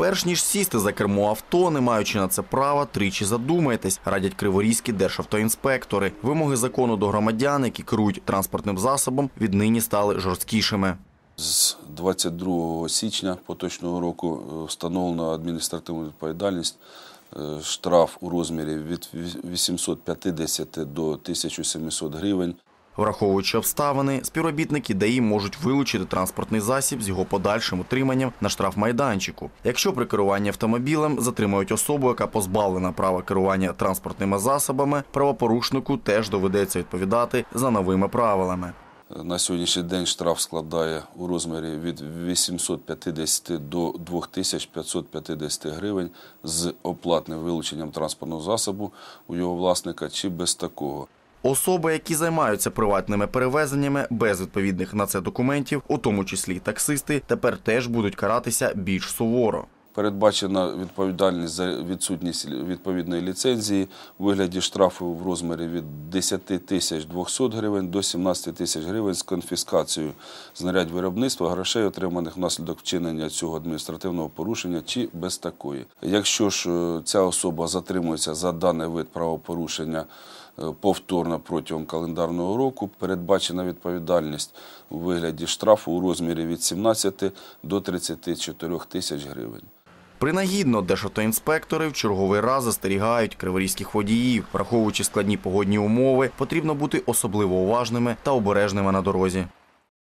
Перш ніж сісти за кермо авто, не маючи на це права, тричі задумайтесь, радять криворізькі державтоінспектори. Вимоги закону до громадян, які керують транспортним засобом, віднині стали жорсткішими. З 22 січня поточного року е, встановлено адміністративну відповідальність. е, Штраф у розмірі від 850 до 1700 гривень. Враховуючи обставини, співробітники ДАІ можуть вилучити транспортний засіб з його подальшим утриманням на штрафмайданчику. Якщо при керуванні автомобілем затримують особу, яка позбавлена права керування транспортними засобами, правопорушнику теж доведеться відповідати за новими правилами. На сьогоднішній день штраф складає у розмірі від 850 до 2550 гривень з оплатним вилученням транспортного засобу у його власника чи без такого. Особи, які займаються приватними перевезеннями без відповідних на це документів, у тому числі таксисти, тепер теж будуть каратися більш суворо. Передбачена відповідальність за відсутність відповідної ліцензії у вигляді штрафу в розмірі від 10 тисяч 200 гривень до 17 тисяч гривень з конфіскацією знарядь виробництва грошей, отриманих внаслідок вчинення цього адміністративного порушення чи без такої. Якщо ж е, ця особа затримується за даний вид правопорушення повторно протягом календарного року, передбачена відповідальність у вигляді штрафу у розмірі від 17 до 34 тисяч гривень. Принагідно державтоінспектори в черговий раз застерігають криворізьких водіїв. Враховуючи складні погодні умови, потрібно бути особливо уважними та обережними на дорозі.